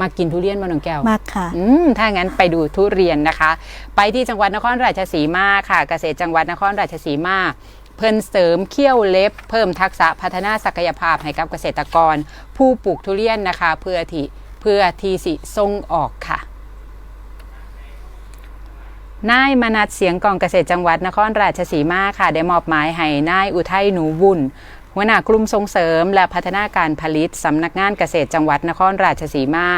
มากินทุเรียนมาน้องแก้วมากค่ะอืมถ้างั้นไปดูทุเรียนนะคะ ไปที่จังหวัดนครราชสีมาค่ะ เกษตรจังหวัดนครราชสีมาเพิ่นเสริมเขี้ยวเล็บ เพิ่มทักษะพัฒนาศักยภาพให้กับเกษตรกร ผู้ปลูกทุเรียนนะคะ เพื่อที่เพื่อที่สิส่งออกค่ะนายมนัดเสียงกองเกษตรจังหวัดนครราชสีมาค่ะ ได้มอบหมายให้นายอุทัยหนูวุ่น หัวหน้ากลุ่มส่งเสริม และพัฒนาการผลิตสำนักงานเกษตรจังหวัดนครราชสีมา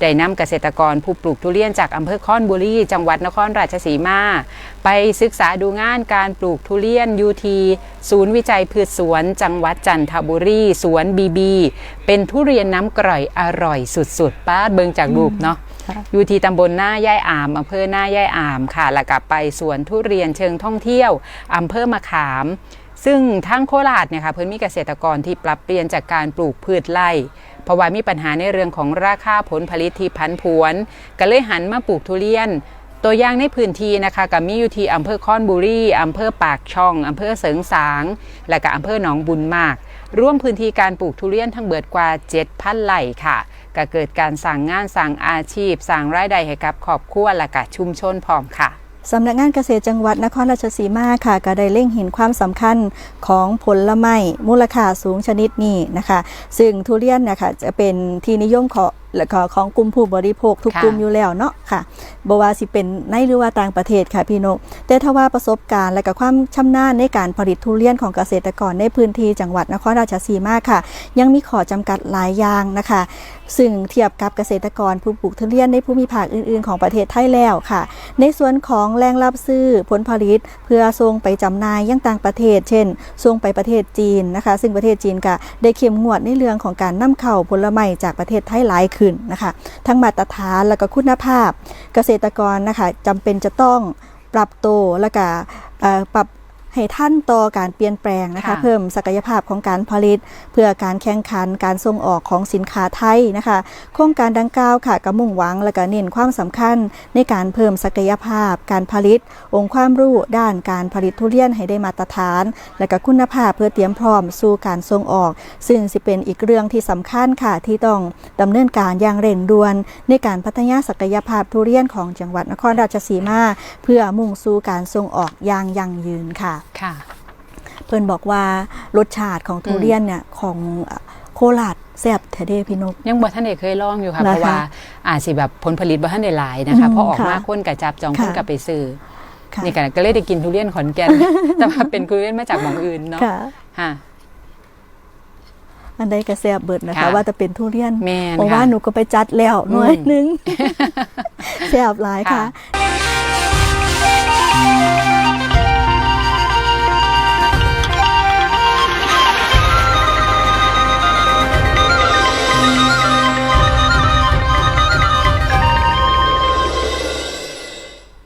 ได้นำเกษตรกรผู้ปลูกทุเรียนจากอำเภอค้อนบุรีจังหวัดนครราชสีมา ไปศึกษาดูงานการปลูกทุเรียนยูทีศูนย์วิจัยพืชสวน จังหวัดจันทบุรีสวนบีบี เป็นทุเรียนน้ำกร่อยอร่อยสุดๆป้าดเบิงจากรูปเนาะค่ะอยู่ที่ตำบลหน้าย่ายอามอำเภอหน้าย่ายอามค่ะแล้วกลับไปสวนทุเรียนเชิงท่องเที่ยวอำเภอมะขาม ซึ่งทั้งโคราชเนี่ยค่ะเพิ่นมีเกษตรกรที่ปรับเปลี่ยนจากการปลูกพืชไร่เพราะว่ามีปัญหาในเรื่องของราคาผลผลิตที่พันผวน ก็เลยหันมาปลูกทุเรียน ตัวอย่างในพื้นที่นะคะกับมีอยู่ที่อำเภอคอนบุรีอำเภอปากช่องอำเภอเสริงสาง และก็อำเภอหนองบุญมาก ร่วมพื้นที่การปลูกทุเรียนทั้งเบิดกว่า 7,000ไร่ค่ะก็เกิดการสั่งงานสั่งอาชีพสั่งรายได้ให้กับครอบครัวและก็ชุมชนพร้อมค่ะ สำนักงานเกษตรจังหวัดนครราชสีมาค่ะก็ได้เล่งเห็นความสำคัญของผลไม้มูลค่าสูงชนิดนี้นะคะ ซึ่งทุเรียนนะคะจะเป็นที่นิยมของ และก็ของกลุ่มผู้บริโภคทุกค่ะกลุ่มอยู่แล้วเนาะค่ะบว่าสิเป็นในหรือว่าต่างประเทศค่ะพี่นกแต่ถ้าว่าประสบการณ์และก็ความชำนาญในการผลิตทุเรียนของเกษตรกรในพื้นที่จังหวัดนครราชสีมาค่ะ ยังมีข้อจำกัดหลายอย่างนะคะ ซึ่งเทียบกับเกษตรกรผู้ปลูกทุเรียนในภูมิภาคอื่น ๆ ของประเทศไทยแล้วค่ะ ในส่วนของแรงรับซื้อผลผลิตเพื่อส่งไปจำหน่ายยังต่างประเทศ เช่นส่งไปประเทศจีนนะคะ ซึ่งประเทศจีนก็ได้เข้มงวดในเรื่องของการนำเข้าผลไม้จากประเทศไทยหลายขึ้นนะคะทั้งมาตรฐานและก็คุณภาพ เกษตรกรนะคะจำเป็นจะต้องปรับตัวและก็ปรับ ให้ท่านต่อการเปลี่ยนแปลงนะคะค่ะเพิ่มศักยภาพของการผลิต เพื่อการแข่งขันการส่งออกของสินค้าไทยนะคะ โครงการดังกล่าวค่ะก็มุ่งหวังและก็เน้นความสำคัญ ในการเพิ่มศักยภาพ การผลิต องค์ความรู้ด้านการผลิตทุเรียนให้ได้มาตรฐาน และก็คุณภาพเพื่อเตรียมพร้อมสู่การส่งออก ซึ่งสิเป็นอีกเรื่องที่สำคัญค่ะที่ต้องดำเนินการอย่างเร่งด่วน ในการพัฒนาศักยภาพทุเรียนของจังหวัดนครราชสีมา เพื่อมุ่งสู่การส่งออกอย่างยั่งยืนค่ะค่ะ เพิ่นบอกว่ารสชาติของทุเรียนเนี่ยของโคราชแซ่บแท้เด้พี่นก ยังบ่ท่านได้เคยลองอยู่ค่ะนะคะเพราะว่าอาจสิแบบผลผลิตบ่ท่านได้หลายนะคะอืมพอออกมาค่ะคนกับจับจองค่ะคนกับไปซื้อค่ะนี่กันก็เลยได้กินทุเรียนขอนแก่นแต่ว่าเป็นทุเรียนมาจากหมองอื่นเนาะค่ะค่ะอันใดก็แซ่บเบิดนะคะค่ะว่าจะเป็นทุเรียนแม่นเพราะว่าค่ะหนูก็ไปจัดแล้วหน่วยอืมหนึงแซ่บหลายค่ะค่ะ